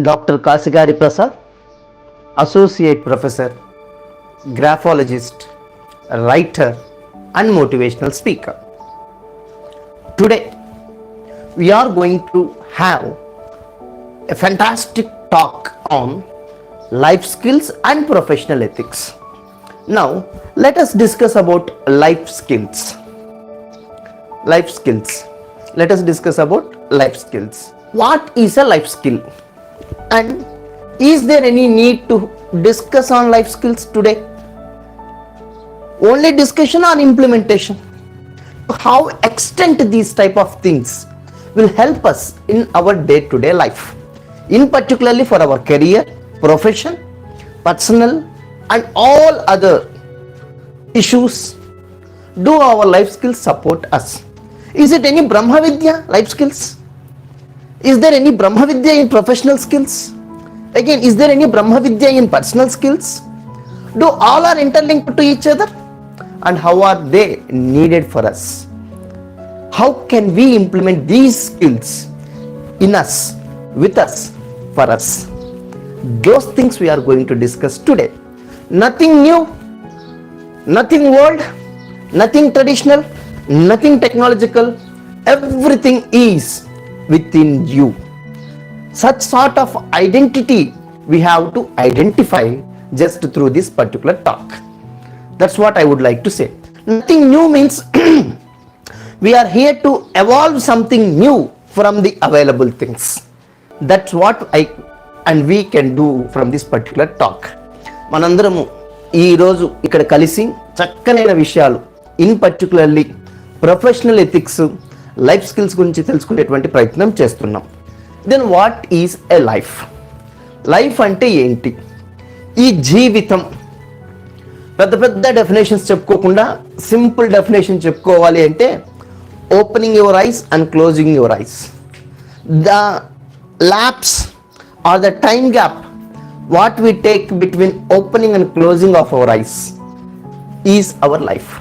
Dr. Prasad, Associate Professor, Graphologist, Writer, and Motivational Speaker. Today, we are going to have a fantastic talk on life skills and professional ethics. Now, let us discuss about life skills. Life skills. Let us discuss about life skills. What is a life skill? And is there any need to discuss on life skills today? Only discussion or implementation? How extent these type of things will help us in our day-to-day life, in particularly for our career, profession, personal, and all other issues. Do our life skills support us? Is it any Brahma Vidya life skills? Is there any Brahma Vidya in professional skills? Again, is there any Brahma Vidya in personal skills? Do all are interlinked to each other? And how are they needed for us? How can we implement these skills in us, with us, for us? Those things we are going to discuss today. Nothing new, nothing old, nothing traditional, nothing technological. Everything is within you such sort of identity we have to identify just through this particular talk that's what I would like to say nothing new means we are here to evolve something new from the available things that's what I and we can do from this particular talk మనందరము ఈరోజు ఇక్కడ కలిసి చక్కనైన విషయాలు in particularly professional ethics life skills గురించి తెలుసుకునేటువంటి ప్రయత్నం చేస్తున్నాం. Then what is a life life అంటే ఏంటి? ఈ జీవితం. పెద్ద పెద్ద డెఫినేషన్స్ చెప్పుకోకుండా సింపుల్ డెఫినేషన్ చెప్పుకోవాలి అంటే opening your eyes and closing your eyes the lapse or the time gap what we take between opening and closing of our eyes is our life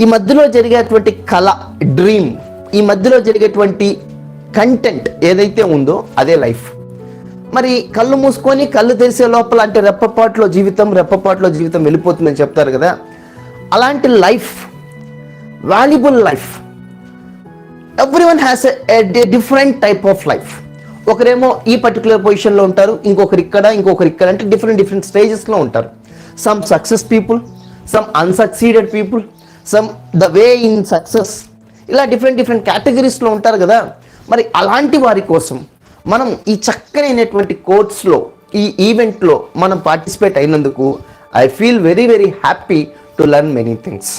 ఈ మధ్యలో జరిగేటువంటి కళ డ్రీమ్ ఈ మధ్యలో జరిగేటువంటి కంటెంట్ ఏదైతే ఉందో అదే లైఫ్ మరి కళ్ళు మూసుకొని కళ్ళు తెరిసే లోపల అంటే రెప్పపాట్లో జీవితం రెప్పపాట్లో జీవితం వెళ్ళిపోతుందని చెప్తారు కదా. అలాంటి life valuable life every one has a different type of life ఒకరేమో ఈ పర్టికులర్ పొజిషన్లో ఉంటారు ఇంకొకరు ఇక్కడ ఇంకొకరు ఇక్కడ అంటే డిఫరెంట్ డిఫరెంట్ స్టేజెస్లో ఉంటారు. Some success people some unsucceeded people some the way in success ఇలా డిఫరెంట్ డిఫరెంట్ కేటగిరీస్లో ఉంటారు కదా. మరి అలాంటి వారి కోసం మనం ఈ చక్కనైనటువంటి కోర్స్లో ఈ ఈవెంట్లో మనం పార్టిసిపేట్ అయినందుకు I feel very very happy to learn many things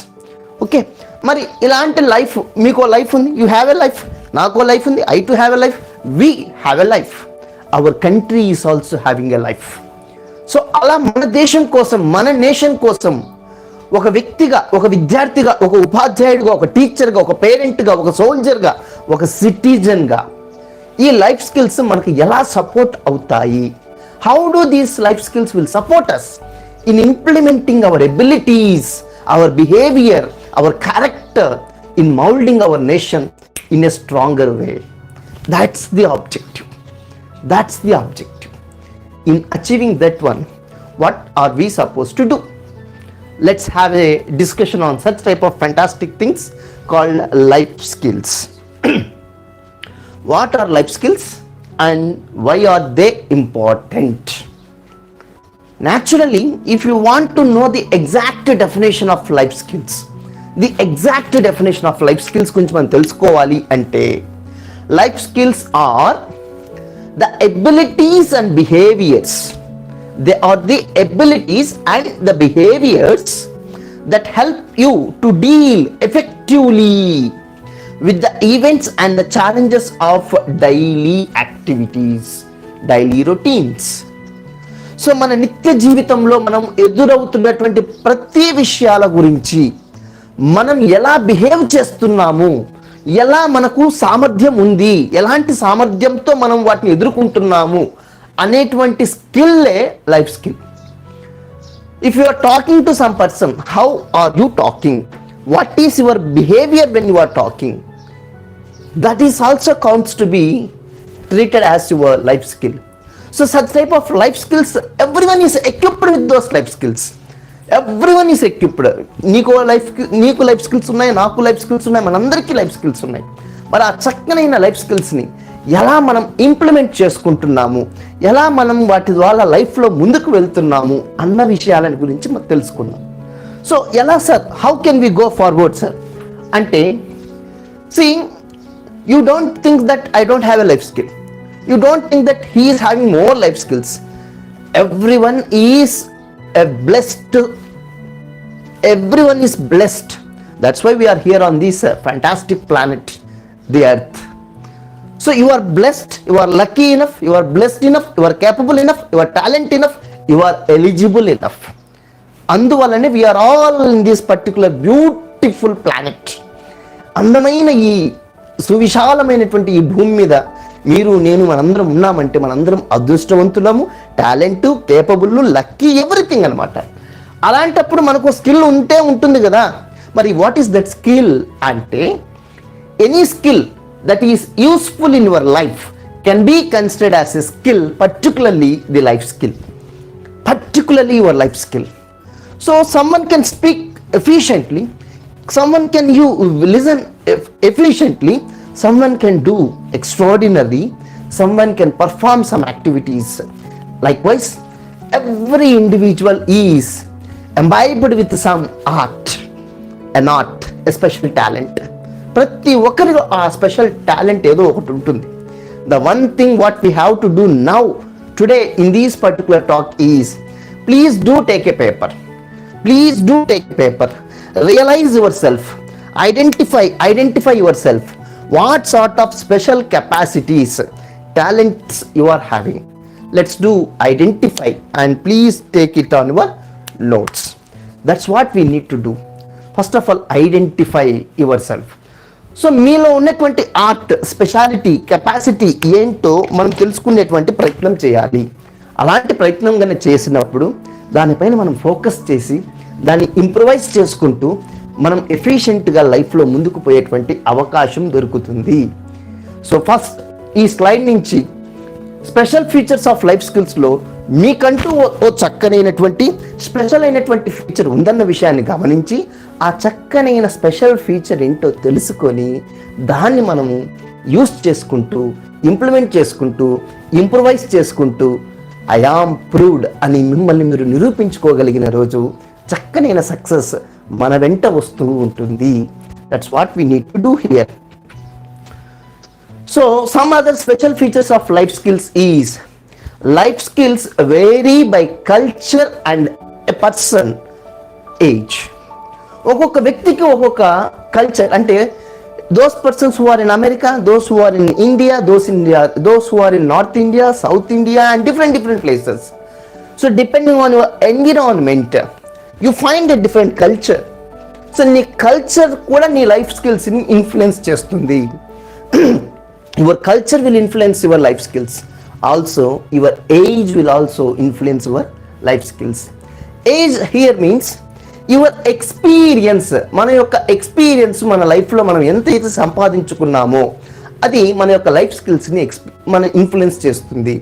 okay మరి ఇలాంటి లైఫ్ మీకు లైఫ్ ఉంది? యూ హ్యావ్ ఎ లైఫ్ నాకు లైఫ్ ఉంది. I too have a life we have a life our country is also having a life so అలా మన దేశం కోసం మన నేషన్ కోసం ఒక వ్యక్తిగా ఒక విద్యార్థిగా ఒక ఉపాధ్యాయుడిగా ఒక టీచర్గా ఒక పేరెంట్గా ఒక సోల్జర్గా ఒక సిటిజన్గా ఈ లైఫ్ స్కిల్స్ మనకు ఎలా సపోర్ట్ అవుతాయి? How do these life skills will support us in implementing our abilities our behaviour our character in moulding our nation in a stronger way that's the objective that's the objective in achieving that one what are we suppose to do let's have a discussion on such type of fantastic things called life skills what are life skills and why are they important naturally if you want to know the exact definition of life skills the exact definition of life skills గురించి మనం తెలుసుకోవాలి అంటే life skills are the abilities and behaviors They are the abilities and the behaviors that help you to deal effectively with the events and the challenges of daily activities daily routines so మన నిత్య జీవితంలో మనం ఎదురవుతున్నటువంటి ప్రతి విషయాల గురించి మనం ఎలా behave చేస్తున్నాము ఎలా మనకు సామర్థ్యం ఉంది ఎలాంటి సామర్థ్యంతో మనం వాటిని ఎదుర్కొంటున్నాము అనేటువంటి స్కిల్లే life skill. If you are talking to some person how are you talking what is your behaviour when you are talking that is also counts to be treated as your life skill so such type of life skills every one is equipped with those life skills every one is equipped నీకు life నీకు life skills ఉన్నాయి నాకు life skills ఉన్నాయి మనందరికీ life skills ఉన్నాయి. మరి ఆ చక్కనైన లైఫ్ స్కిల్స్ని ఎలా మనం ఇంప్లిమెంట్ చేసుకుంటున్నాము? ఎలా మనం వాటి ద్వారా లైఫ్లో ముందుకు వెళ్తున్నాము? అన్న విషయాలని గురించి మనం తెలుసుకుందాం. సో ఎలా sir? How can we go forward sir అంటే see you don't think that I don't have a life skill you don't think that he is having more life skills every one is a blessed every one is blessed that's why we are here on this uh, planet the earth so you are blessed you are lucky enough you are blessed enough you are capable enough you are talent enough you are eligible enough అందువల్లనే we are all in this particular beautiful planet అందమైన ఈ సువిశాలమైనటువంటి ఈ భూమి మీద మీరు నేను మనందరం ఉన్నామంటే మనందరం అదృష్టవంతులము టాలెంట్ కేపబుల్ లక్కీ ఎవ్రీథింగ్ అనమాట అలాంటప్పుడు మనకు స్కిల్ ఉంటే ఉంటుంది కదా. మరి వాట్ ఈస్ దట్ స్కిల్ అంటే any skill that is useful in your life can be considered as a skill, particularly the life skill, particularly your life skill. So someone can speak efficiently, someone can you listen efficiently, someone can do extraordinarily, someone can perform some activities. Likewise, every individual is imbibed with some art, an art, a special talent ప్రతి ఒక్కరిలో ఆ special talent ఏదో ఒకటి ఉంటుంది. The one thing what we have to do now today in these particular talk is please do take a paper please do take paper realise your self identify identify your self what sort of special capacities talents you are having let's do identify and please take it on your notes that's what we need to do first of all identify your self so మీలో ఉన్నటువంటి art speciality capacity ఏంటో మనం తెలుసుకునేటువంటి ప్రయత్నం చేయాలి. అలాంటి ప్రయత్నం కనుక చేసినప్పుడు దానిపైన మనం ఫోకస్ చేసి దాన్ని ఇంప్రవైజ్ చేసుకుంటూ మనం ఎఫిషియెంట్గా లైఫ్లో ముందుకు పోయేటువంటి అవకాశం దొరుకుతుంది. సో ఫస్ట్ ఈ స్లైడ్ నుంచి స్పెషల్ ఫీచర్స్ ఆఫ్ లైఫ్ స్కిల్స్లో మీకంటూ ఓ- ఓ చక్కనైనటువంటి స్పెషల్ అయినటువంటి ఫీచర్ ఉందన్న విషయాన్ని గమనించి ఆ చక్కనైన స్పెషల్ ఫీచర్ ఏంటో తెలుసుకొని దాన్ని మనము యూస్ చేసుకుంటూ ఇంప్లిమెంట్ చేసుకుంటూ ఇంప్రవైజ్ చేసుకుంటూ ఐ ఆమ్ ప్రూవ్డ్ అని మిమ్మల్ని మీరు నిరూపించుకోగలిగిన రోజు చక్కనైన సక్సెస్ మన వెంట వస్తూ ఉంటుంది. That's what we need to do here so some other special features of life skills is life skills vary by culture and a person age ఒక్కొక్క వ్యక్తికి ఒక్కొక్క కల్చర్ అంటే those persons who are in America those who are in India those India those who are in north India south India and different different places so depending on your environment you find a different culture so నీ culture కూడా నీ life స్కిల్స్ని influence చేస్తుంది. Your culture will influence your life skills also your age will also influence your life skills age here means your experience మన యొక్క experience మన లైఫ్లో మనం ఎంతైతే సంపాదించుకున్నామో అది మన యొక్క లైఫ్ స్కిల్స్ని ఎక్స్ మన ఇన్ఫ్లుయెన్స్ చేస్తుంది.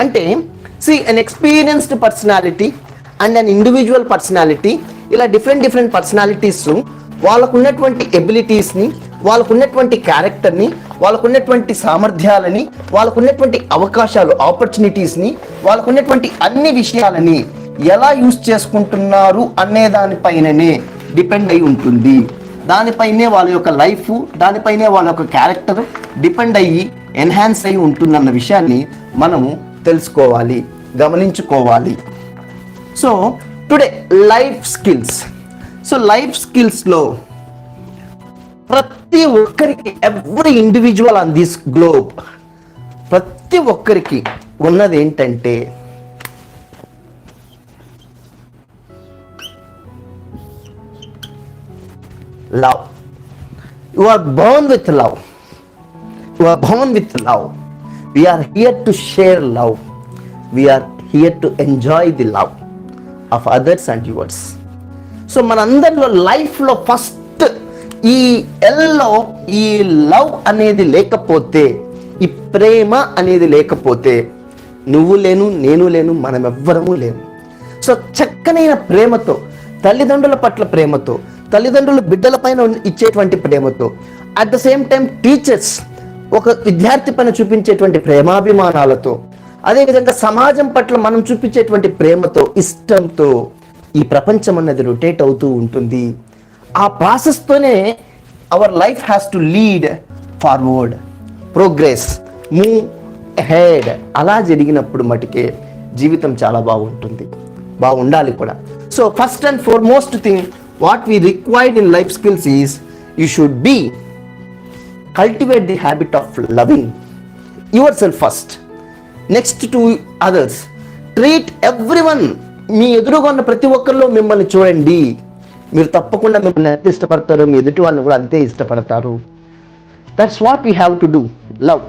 అంటే see an experienced personality and an individual personality ఇలా డిఫరెంట్ డిఫరెంట్ పర్సనాలిటీస్ వాళ్ళకు ఉన్నటువంటి ఎబిలిటీస్ని వాళ్ళకు ఉన్నటువంటి క్యారెక్టర్ని వాళ్ళకు ఉన్నటువంటి సామర్థ్యాలని వాళ్ళకు ఉన్నటువంటి అవకాశాలు ఆపర్చునిటీస్ని వాళ్ళకు ఉన్నటువంటి అన్ని విషయాలని ఎలా యూస్ చేసుకుంటున్నారు అనే దానిపైననే డిపెండ్ అయి ఉంటుంది. దానిపైనే వాళ్ళ యొక్క లైఫ్ దానిపైనే వాళ్ళ యొక్క క్యారెక్టర్ డిపెండ్ అయ్యి ఎన్హాన్స్ అయి ఉంటుందన్న విషయాన్ని మనము తెలుసుకోవాలి గమనించుకోవాలి. So today life skills. So life స్కిల్స్లో ప్రతి ఒక్కరికి every individual on this globe ప్రతి ఒక్కరికి ఉన్నది ఏంటంటే love you are born with love you are born with love we are here to share love we are here to enjoy the love of others and yours so మనందరిలో లైఫ్లో first ఈ ఎల్లో ఈ love అనేది లేకపోతే ఈ ప్రేమ అనేది లేకపోతే నువ్వు లేను నేను లేను మనం ఎవ్వరము లేము. సో చక్కనైన ప్రేమతో తల్లిదండ్రుల పట్ల ప్రేమతో తల్లిదండ్రులు బిడ్డలపైన ఇచ్చేటువంటి ప్రేమతో at the same time teachers ఒక విద్యార్థి పైన చూపించేటువంటి ప్రేమాభిమానాలతో అదేవిధంగా సమాజం పట్ల మనం చూపించేటువంటి ప్రేమతో ఇష్టంతో ఈ ప్రపంచం అన్నది రొటేట్ అవుతూ ఉంటుంది. ఆ ప్రాసెస్తోనే our life has to lead forward progress move head అలా జరిగినప్పుడు మటుకే జీవితం చాలా బాగుంటుంది. బాగుండాలి కూడా. So first and foremost thing what we required in life skills is you should be cultivate the habit of loving your self first next to others treat every one మీ ఎదురుగా ఉన్న ప్రతి ఒక్కరిలో మిమ్మల్ని చూడండి. మీరు తప్పకుండా మిమ్మల్ని ఎంత ఇష్టపడతారో మీ ఎదుటి వాళ్ళని కూడా అంతే ఇష్టపడతారు. That's what we have to do love